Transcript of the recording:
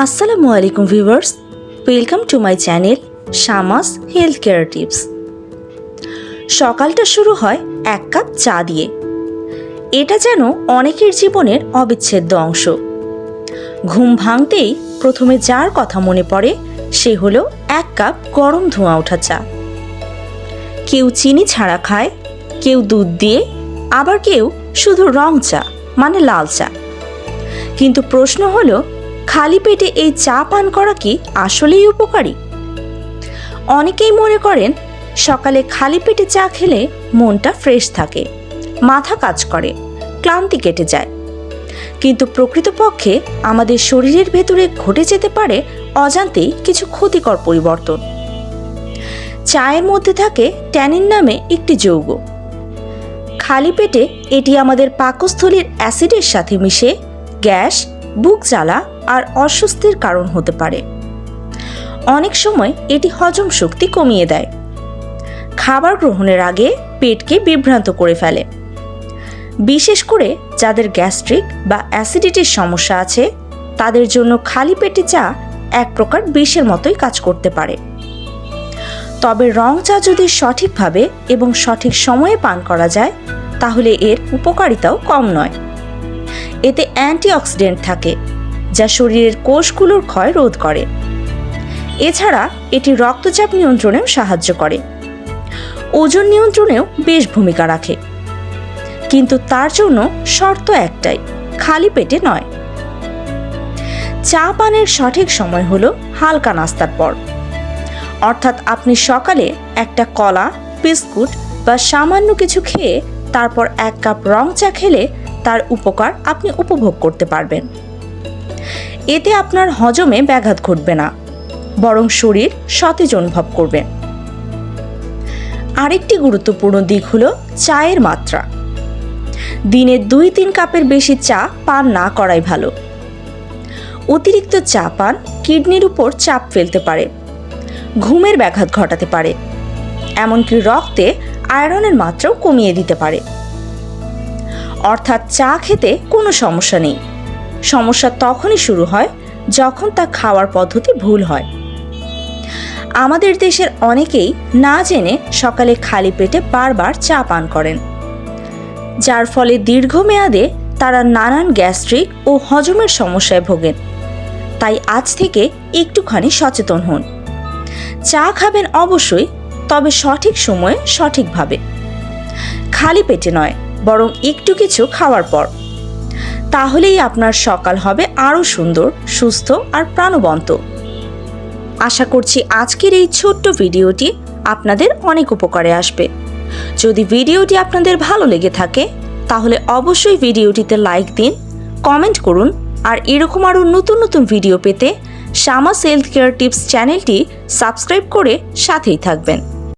আসসালামু আলাইকুম viewers, welcome to my channel Shamas health care tips. সকালটা শুরু হয় এক কাপ চা দিয়ে। এটা যেন অনেকের জীবনের অবিচ্ছেদ্য অংশ। ঘুম ভাঙতেই প্রথমে যার কথা মনে পড়ে, সে হলো এক কাপ গরম ধোঁয়া ওঠা চা। কেউ চিনি ছাড়া খায়, কেউ দুধ দিয়ে, আবার কেউ শুধু রং চা মানে লাল চা। কিন্তু প্রশ্ন হলো খালি পেটে এই চা পান করা কি আসলেই উপকারী? অনেকেই মনে করেন, সকালে খালি পেটে চা খেলে মনটা ফ্রেশ থাকে, মাথা কাজ করে, ক্লান্তি কেটে যায়। কিন্তু প্রকৃতপক্ষে আমাদের শরীরের ভেতরে ঘটে যেতে পারে অজান্তেই কিছু ক্ষতিকর পরিবর্তন। চায়ের মধ্যে থাকে ট্যানিন নামে একটি যৌগ। খালি পেটে এটি আমাদের পাকস্থলীর অ্যাসিডের সাথে মিশে গ্যাস বুক জ্বালা আর অস্বস্তির কারণ হতে পারে। অনেক সময় এটি হজম শক্তি কমিয়ে দেয়। খাবার গ্রহণের আগে পেটকে বিভ্রান্ত করে ফেলে। বিশেষ করে যাদের গ্যাস্ট্রিক বা অ্যাসিডিটির সমস্যা আছে, তাদের জন্য খালি পেটে চা এক প্রকার বিষের মতোই কাজ করতে পারে। তবে রং চা যদি সঠিকভাবে এবং সঠিক সময়ে পান করা যায়, তাহলে এর উপকারিতাও কম নয়। এতে অ্যান্টিঅক্সিডেন্ট থাকে, যা শরীরের কোষগুলোর ক্ষয় রোধ করে। এছাড়া এটি রক্তচাপ নিয়ন্ত্রণেও সাহায্য করে। ওজন নিয়ন্ত্রণেও বেশ ভূমিকা রাখে। কিন্তু তার জন্য শর্ত একটাই, খালি পেটে নয়। চা পানের সঠিক সময় হলো হালকা নাস্তার পর। অর্থাৎ আপনি সকালে একটা কলা, বিস্কুট বা সামান্য কিছু খেয়ে তারপর এক কাপ রং চা খেলে তার উপকার আপনি উপভোগ করতে পারবেন। এতে আপনার হজমে ব্যাঘাত ঘটবে না, বরং শরীর সতেজ অনুভব করবে। আরেকটি গুরুত্বপূর্ণ দিক হলো চায়ের মাত্রা। দিনে দুই তিন কাপের বেশি চা পান না করাই ভালো। অতিরিক্ত চা পান কিডনির উপর চাপ ফেলতে পারে, ঘুমের ব্যাঘাত ঘটাতে পারে, এমনকি রক্তে আয়রনের মাত্রাও কমিয়ে দিতে পারে। অর্থাৎ চা খেতে কোনো সমস্যা নেই। সমস্যা তখনই শুরু হয় যখন তা খাওয়ার পদ্ধতি ভুল হয়। আমাদের দেশের অনেকেই না জেনে সকালে খালি পেটে বারবার চা পান করেন। যার ফলে দীর্ঘমেয়াদে তারা নানান গ্যাস্ট্রিক ও হজমের সমস্যায় ভোগেন। তাই আজ থেকে একটুখানি সচেতন হন। চা খাবেন অবশ্যই, তবে সঠিক সময়ে সঠিকভাবে। খালি পেটে নয় বরং একটু কিছু খাওয়ার পর। তাহলেই আপনার সকাল হবে আরও সুন্দর, সুস্থ আর প্রাণবন্ত। আশা করছি আজকের এই ছোট্ট ভিডিওটি আপনাদের অনেক উপকারে আসবে। যদি ভিডিওটি আপনাদের ভালো লেগে থাকে, তাহলে অবশ্যই ভিডিওটিতে লাইক দিন, কমেন্ট করুন আর এরকম আরও নতুন নতুন ভিডিও পেতে শামাস হেলথ কেয়ার টিপস চ্যানেলটি সাবস্ক্রাইব করে সাথেই থাকবেন।